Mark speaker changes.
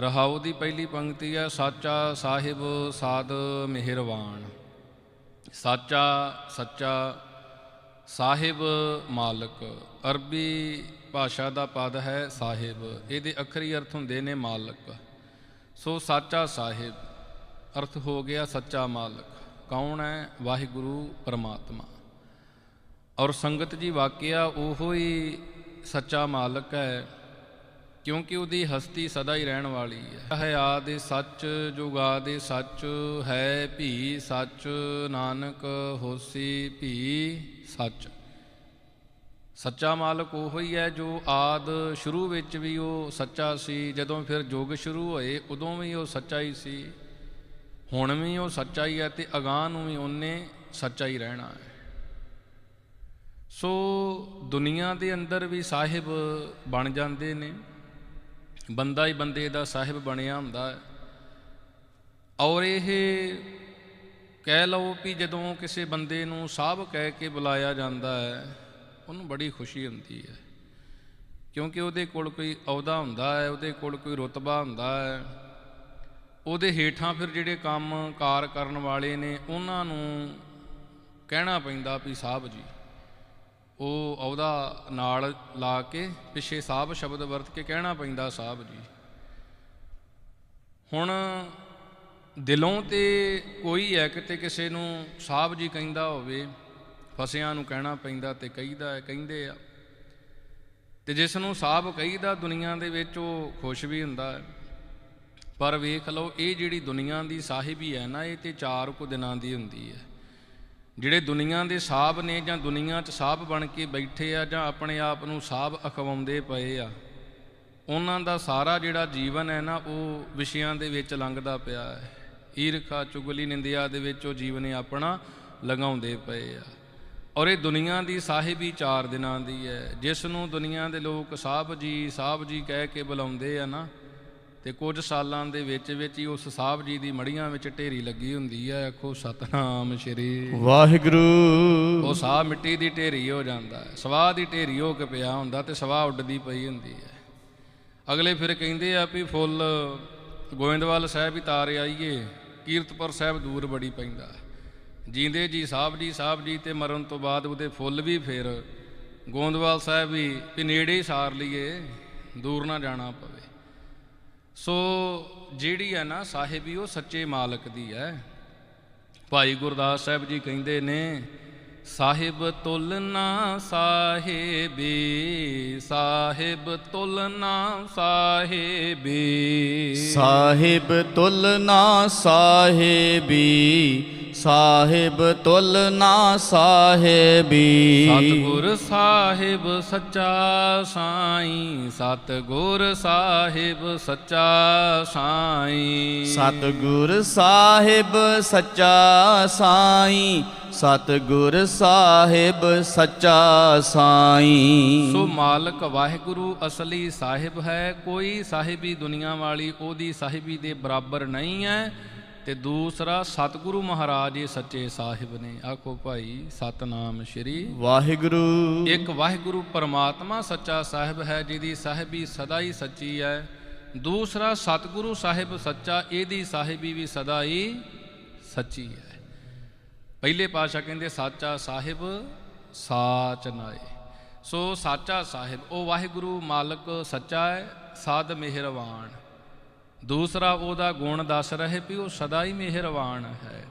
Speaker 1: ਰਹਾਉ ਦੀ ਪਹਿਲੀ ਪੰਕਤੀ ਹੈ, ਸਾਚਾ ਸਾਹਿਬ ਸਾਧ ਮਿਹਰਵਾਨ। ਸਾਚਾ, ਸੱਚਾ ਸਾਹਿਬ ਮਾਲਕ। ਅਰਬੀ ਭਾਸ਼ਾ ਦਾ ਪਦ ਹੈ ਸਾਹਿਬ। ਇਹਦੇ ਅੱਖਰੀ ਅਰਥ ਹੁੰਦੇ ਨੇ ਮਾਲਕ। ਸੋ ਸਾਚਾ ਸਾਹਿਬ, ਅਰਥ ਹੋ ਗਿਆ ਸੱਚਾ ਮਾਲਕ। ਕੌਣ ਹੈ? ਵਾਹਿਗੁਰੂ ਪਰਮਾਤਮਾ। ਔਰ ਸੰਗਤ ਜੀ ਵਾਕਿਆ ਉਹੋ ਹੀ ਸੱਚਾ ਮਾਲਕ ਹੈ। ਕਿਉਂਕਿ ਉਹਦੀ ਹਸਤੀ ਸਦਾ ਹੀ ਰਹਿਣ ਵਾਲੀ ਹੈ। ਹੈ ਦੇ ਸੱਚ, ਜੁਗਾ ਦੇ ਸੱਚ, ਹੈ ਭੀ ਸੱਚ, ਨਾਨਕ ਹੋਸੀ ਭੀ ਸੱਚ। ਸੱਚਾ ਮਾਲਕ ਉਹ ਹੀ ਹੈ ਜੋ ਆਦ ਸ਼ੁਰੂ ਵਿੱਚ ਵੀ ਉਹ ਸੱਚਾ ਸੀ, ਜਦੋਂ ਫਿਰ ਯੁੱਗ ਸ਼ੁਰੂ ਹੋਏ, ਉਦੋਂ ਵੀ ਉਹ ਸੱਚਾ ਹੀ ਸੀ। ਹੁਣ ਵੀ ਉਹ ਸੱਚਾ ਹੀ ਹੈ ਤੇ ਅਗਾਹ ਨੂੰ ਵੀ ਉਹਨੇ ਸੱਚਾ ਹੀ ਰਹਿਣਾ ਹੈ। ਸੋ ਦੁਨੀਆ ਦੇ ਅੰਦਰ ਵੀ ਸਾਹਿਬ ਬਣ ਜਾਂਦੇ ਨੇ। ਬੰਦਾ ਹੀ ਬੰਦੇ ਦਾ ਸਾਹਿਬ ਬਣਿਆ ਹੁੰਦਾ ਹੈ। ਔਰ ਇਹ ਕਹਿ ਲਓ ਵੀ ਜਦੋਂ ਕਿਸੇ ਬੰਦੇ ਨੂੰ ਸਾਹਿਬ ਕਹਿ ਕੇ ਬੁਲਾਇਆ ਜਾਂਦਾ ਹੈ, ਉਹਨੂੰ ਬੜੀ ਖੁਸ਼ੀ ਹੁੰਦੀ ਹੈ। ਕਿਉਂਕਿ ਉਹਦੇ ਕੋਲ ਕੋਈ ਅਹੁਦਾ ਹੁੰਦਾ ਹੈ, ਉਹਦੇ ਕੋਲ ਕੋਈ ਰੁਤਬਾ ਹੁੰਦਾ ਹੈ। ਉਹਦੇ ਹੇਠਾਂ ਫਿਰ ਜਿਹੜੇ ਕੰਮ ਕਾਰ ਕਰਨ ਵਾਲੇ ਨੇ, ਉਹਨਾਂ ਨੂੰ ਕਹਿਣਾ ਪੈਂਦਾ ਵੀ ਸਾਹਿਬ ਜੀ। ਉਹ ਅਹੁਦਾ ਨਾਲ ਲਾ ਕੇ ਪਿੱਛੇ ਸਾਹਿਬ ਸ਼ਬਦ ਵਰਤ ਕੇ ਕਹਿਣਾ ਪੈਂਦਾ ਸਾਹਿਬ ਜੀ। ਹੁਣ ਦਿਲੋਂ ਤੇ ਕੋਈ ਹੈ ਕਿਤੇ ਕਿਸੇ ਨੂੰ ਸਾਹਿਬ ਜੀ ਕਹਿੰਦਾ ਹੋਵੇ, ਫਸਿਆਂ ਨੂੰ ਕਹਿਣਾ ਪੈਂਦਾ ਤੇ ਕਹੀਦਾ ਹੈ, ਕਹਿੰਦੇ ਆ। ਤੇ ਜਿਸ ਨੂੰ ਸਾਹਿਬ ਕਹੀਦਾ ਦੁਨੀਆ ਦੇ ਵਿੱਚ ਉਹ ਖੁਸ਼ ਵੀ ਹੁੰਦਾ ਹੈ। ਪਰ ਵੇਖ ਲਓ, ਇਹ ਜਿਹੜੀ ਦੁਨੀਆ ਦੀ ਸਾਹਿਬੀ ਹੈ ਨਾ, ਇਹ ਤੇ ਚਾਰ ਕੁ ਦਿਨਾਂ ਦੀ ਹੁੰਦੀ ਹੈ। ਜਿਹੜੇ ਦੁਨੀਆ ਦੇ ਸਾਹਬ ਨੇ ਜਾਂ ਦੁਨੀਆ 'ਚ ਸਾਹਬ ਬਣ ਕੇ ਬੈਠੇ ਆ ਜਾਂ ਆਪਣੇ ਆਪ ਨੂੰ ਸਾਹਬ ਅਖਵਾਉਂਦੇ ਪਏ ਆ, ਉਹਨਾਂ ਦਾ ਸਾਰਾ ਜਿਹੜਾ ਜੀਵਨ ਹੈ ਨਾ, ਉਹ ਵਿਸ਼ਿਆਂ ਦੇ ਵਿੱਚ ਲੰਘਦਾ ਪਿਆ ਹੈ। ਈਰਖਾ, ਚੁਗਲੀ, ਨਿੰਦਿਆ ਦੇ ਵਿੱਚ ਉਹ ਜੀਵਨ ਆਪਣਾ ਲਗਾਉਂਦੇ ਪਏ ਆ। ਔਰ ਇਹ ਦੁਨੀਆ ਦੀ ਸਾਹਿਬੀ ਚਾਰ ਦਿਨਾਂ ਦੀ ਹੈ। ਜਿਸ ਨੂੰ ਦੁਨੀਆ ਦੇ ਲੋਕ ਸਾਹਿਬ ਜੀ ਸਾਹਿਬ ਜੀ ਕਹਿ ਕੇ ਬੁਲਾਉਂਦੇ ਆ ਨਾ ਤੇ ਕੁਝ ਸਾਲਾਂ ਦੇ ਵਿੱਚ ਵਿੱਚ ਹੀ ਉਸ ਸਾਹਿਬ ਜੀ ਦੀ ਮੜੀਆਂ ਵਿੱਚ ਢੇਰੀ ਲੱਗੀ ਹੁੰਦੀ ਹੈ ਆਖੋ ਸਤਨਾਮ ਸ਼੍ਰੀ।
Speaker 2: ਵਾਹਿਗੁਰੂ।
Speaker 1: ਉਹ ਸਾਹ ਮਿੱਟੀ ਦੀ ਢੇਰੀ ਹੋ ਜਾਂਦਾ ਹੈ ਸਵਾਹ ਦੀ ਢੇਰੀ ਹੋ ਕੇ ਪਿਆ ਹੁੰਦਾ ਤੇ ਸਵਾਹ ਉੱਡਦੀ ਪਈ ਹੁੰਦੀ ਹੈ। ਅਗਲੇ ਫਿਰ ਕਹਿੰਦੇ ਆ ਵੀ ਫੁੱਲ ਗੋਇੰਦਵਾਲ ਸਾਹਿਬ ਹੀ ਤਾਰ ਆਈਏ ਕੀਰਤਪੁਰ ਸਾਹਿਬ ਦੂਰ ਬੜੀ ਪੈਂਦਾ ਹੈ। ਜੀਂਦੇ ਜੀ ਸਾਹਿਬ ਜੀ ਸਾਹਿਬ ਜੀ ਤੇ ਮਰਨ ਤੋਂ ਬਾਅਦ ਉਹਦੇ ਫੁੱਲ ਵੀ ਫਿਰ ਗੋਇੰਦਵਾਲ ਸਾਹਿਬ ਵੀ ਵੀ ਨੇੜੇ ਹੀ ਸਾਰ ਲਈਏ ਦੂਰ ਨਾ ਜਾਣਾ ਪਵੇ। ਸੋ ਜਿਹੜੀ ਹੈ ਨਾ ਸਾਹਿਬੀ ਉਹ ਸੱਚੇ ਮਾਲਕ ਦੀ ਹੈ। ਭਾਈ ਗੁਰਦਾਸ ਸਾਹਿਬ ਜੀ ਕਹਿੰਦੇ ਨੇ, ਸਾਹਿਬ ਤੁਲਨਾ ਸਾਹਿਬੀ, ਸਾਹਿਬ ਤੁਲਨਾ ਸਾਹਿਬੀ।
Speaker 2: ਸਾਹਿਬ ਤੁਲਨਾ ਸਾਹਿਬੀ ਸਾਹਿਬ ਤੁਲਨਾ ਸਾਹਿਬੀ।
Speaker 1: ਸਤਿਗੁਰ ਸਾਹਿਬ ਸੱਚਾ ਸਾਈਂ ਸਤਿਗੁਰ ਸਾਹਿਬ ਸੱਚਾ ਸਾਈਂ।
Speaker 2: ਸਤਿਗੁਰ ਸਾਹਿਬ ਸੱਚਾ ਸਾਈਂ ਸਤਿਗੁਰ ਸਾਹਿਬ ਸੱਚਾ ਸਾਈਂ।
Speaker 1: ਸੋ ਮਾਲਕ ਵਾਹਿਗੁਰੂ ਅਸਲੀ ਸਾਹਿਬ ਹੈ ਕੋਈ ਸਾਹਿਬੀ ਦੁਨੀਆ ਵਾਲੀ ਉਹਦੀ ਸਾਹਿਬੀ ਦੇ ਬਰਾਬਰ ਨਹੀਂ ਹੈ। ਤੇ ਦੂਸਰਾ ਸਤਿਗੁਰੂ ਮਹਾਰਾਜ ਇਹ ਸੱਚੇ ਸਾਹਿਬ ਨੇ। ਆਖੋ ਭਾਈ ਸਤਨਾਮ ਸ਼੍ਰੀ
Speaker 2: ਵਾਹਿਗੁਰੂ।
Speaker 1: ਇੱਕ ਵਾਹਿਗੁਰੂ ਪਰਮਾਤਮਾ ਸੱਚਾ ਸਾਹਿਬ ਹੈ ਜਿਹਦੀ ਸਾਹਿਬੀ ਸਦਾ ਹੀ ਸੱਚੀ ਹੈ। ਦੂਸਰਾ ਸਤਿਗੁਰੂ ਸਾਹਿਬ ਸੱਚਾ ਇਹਦੀ ਸਾਹਿਬੀ ਵੀ ਸਦਾ ਹੀ ਸੱਚੀ ਹੈ। ਪਹਿਲੇ ਪਾਸ਼ਾ ਕਹਿੰਦੇ ਸਾਚਾ ਸਾਹਿਬ ਸਾਚ ਨਾਏ। ਸੋ ਸਾਚਾ ਸਾਹਿਬ ਉਹ ਵਾਹਿਗੁਰੂ ਮਾਲਕ ਸੱਚਾ ਹੈ ਸਾਧ ਮਿਹਰਵਾਨ ਦੂਸਰਾ ਉਹਦਾ ਗੁਣ ਦੱਸ ਰਹੇ ਵੀ ਉਹ ਸਦਾ ਹੀ ਮਿਹਰਬਾਨ ਹੈ।